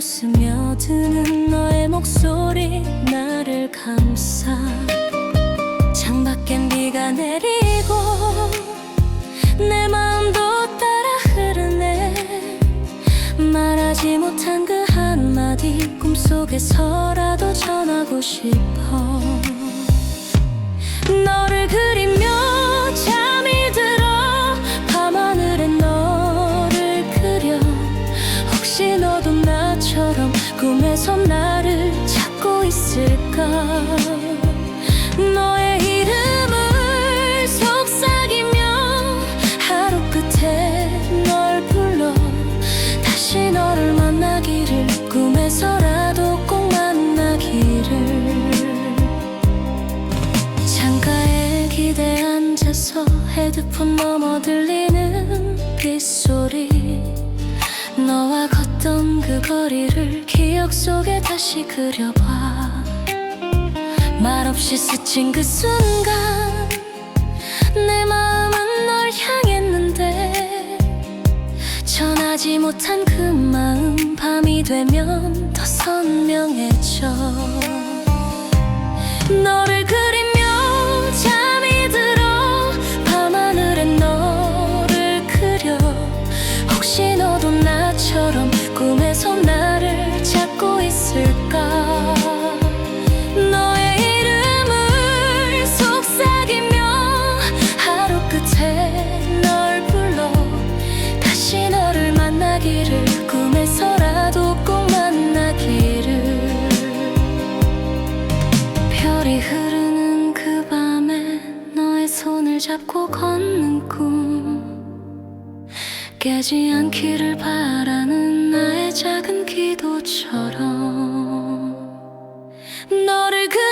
스며드는 너의 목소리 나를 감싸. 창밖엔 비가 내리고 내 마음도 따라 흐르네. 말하지 못한 그 한마디 꿈속에서라도 전하고 싶어 있을까? 너의 이름을 속삭이며 하루 끝에 널 불러 다시 너를 만나기를 꿈에서라도 꼭 만나기를. 창가에 기대 앉아서 헤드폰 넘어 들리는 빗소리. 너와 걷던 그 거리를 기억 속에 다시 그려봐. 말없이 스친 그 순간 내 마음은 널 향했는데 전하지 못한 그 마음 밤이 되면 더 선명해져 꿈에서 나를 찾고 있을까? 너의 이름을 속삭이며 하루 끝에 널 불러 다시 너를 만나기를 꿈에서라도 꼭 만나기를. 별이 흐르는 그 밤에 너의 손을 잡고 걷는 꿈. 깨지 않기를 바라는 나의 작은 기도처럼 너를 그리며